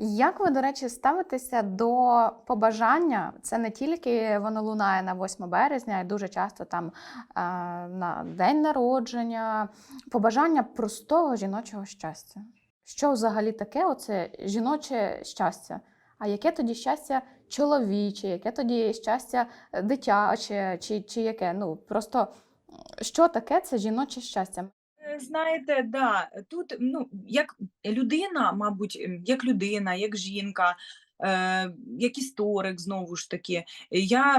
Як ви, до речі, ставитеся до побажання? Це не тільки воно лунає на 8 березня, й дуже часто там е, на день народження, побажання простого жіночого щастя. Що взагалі таке оце жіноче щастя? А яке тоді щастя чоловіче, яке тоді щастя е, дитяче, чи, чи яке? Ну просто що таке це жіноче щастя? Е, Знаєте, да, тут ну як людина, мабуть, ем, як людина, як жінка, як історик, знову ж таки, я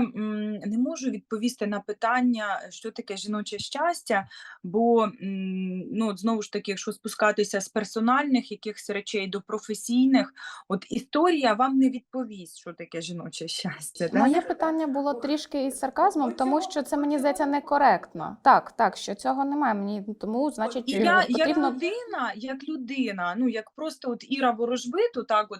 не можу відповісти на питання, що таке жіноче щастя, бо ну, от знову ж таки, якщо спускатися з персональних якихось речей до професійних, от історія вам не відповість, що таке жіноче щастя. Моє питання було трішки із сарказмом, тому що це мені здається некоректно. Так, так, що цього немає. Мені тому, значить, я, як людина, як людина, ну як просто от Іра Ворожбиту, так от.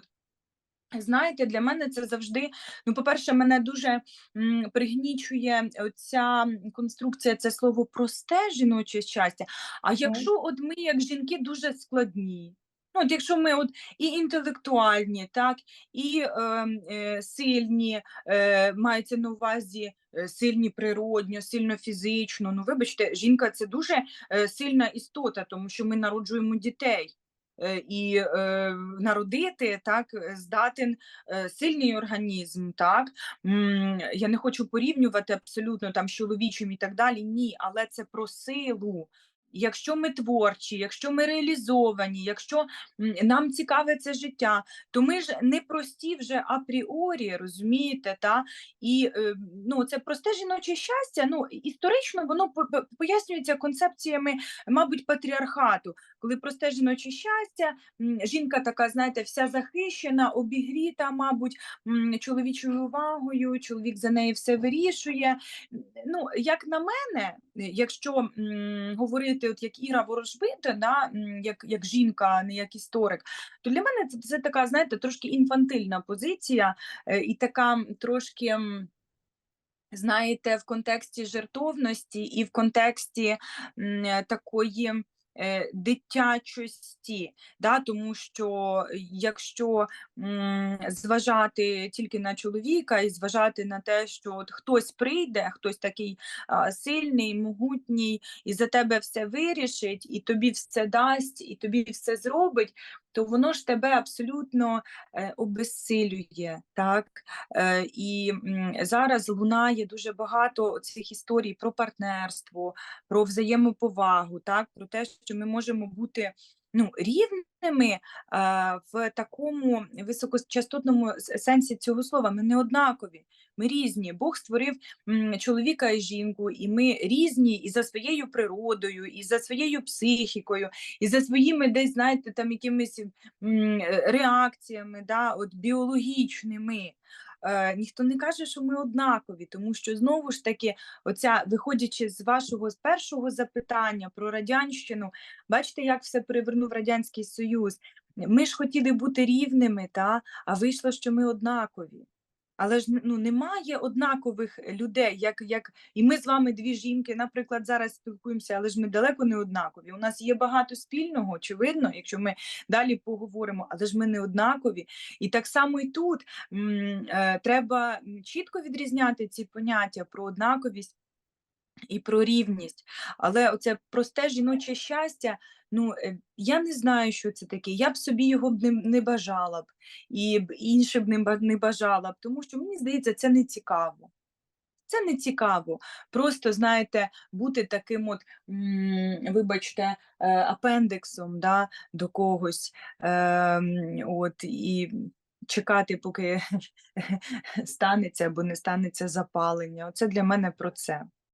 Знаєте, для мене це завжди. Ну, по-перше, мене дуже м, пригнічує ця конструкція, це слово просте жіноче щастя. А якщо от ми, як жінки, дуже складні, ну, от якщо ми от і інтелектуальні, так, і е, е, сильні, е, мається на увазі е, сильні природньо, сильно фізично. Ну, вибачте, жінка це дуже е, сильна істота, тому що ми народжуємо дітей. Е, І е, народити так е, здатен сильний організм. Так я не хочу порівнювати абсолютно там з чоловічим і так далі. Ні, але це про силу. Якщо ми творчі, якщо ми реалізовані, якщо нам цікаве це життя, то ми ж не прості вже апріорі, розумієте? Та? І е, ну, це просте жіноче щастя. Ну, історично воно по- по- пояснюється концепціями, мабуть, патріархату, коли просте жіноче щастя, жінка така, знаєте, вся захищена, обігріта, мабуть, чоловічою увагою, чоловік за неї все вирішує. Ну, як на мене, якщо говорити, от як Іра Ворожбита, да, як, як жінка, а не як історик, то для мене це, це така, знаєте, трошки інфантильна позиція е, і така трошки. Знаєте, в контексті жертовності і в контексті м, такої дитячості, да, тому що якщо м, зважати тільки на чоловіка і зважати на те, що от хтось прийде, хтось такий а, сильний, могутній, і за тебе все вирішить, і тобі все дасть, і тобі все зробить, то воно ж тебе абсолютно е, обезсилює. Так? Е, І зараз лунає дуже багато цих історій про партнерство, про взаємоповагу, так? про те, що ми можемо бути ну, рівними в такому високочастотному сенсі цього слова. Ми не однакові, ми різні. Бог створив чоловіка і жінку, і ми різні і за своєю природою, і за своєю психікою, і за своїми десь, знаєте, там якимись е, реакціями, да, от біологічними. Е, ніхто не каже, що ми однакові, тому що знову ж таки, оця, виходячи з вашого з першого запитання про радянщину, бачите, як все перевернув Радянський Союз. Ми ж хотіли бути рівними, та, а вийшло, що ми однакові. Але ж ну, немає однакових людей, як, як і ми з вами дві жінки, наприклад, зараз спілкуємося, але ж ми далеко не однакові. У нас є багато спільного, очевидно, якщо ми далі поговоримо, але ж ми не однакові. І так само і тут м, е, треба чітко відрізняти ці поняття про однаковість і про рівність. Але оце просте жіноче щастя, ну е, я не знаю, що це таке. Я б собі його б не, не бажала б, і інше б не, не бажала б, тому що мені здається, це не цікаво. Це не цікаво. Просто, знаєте, бути таким от, вибачте, е, апендиксом да, до когось. Е, от, і чекати, поки станеться або не станеться запалення. Оце для мене про це.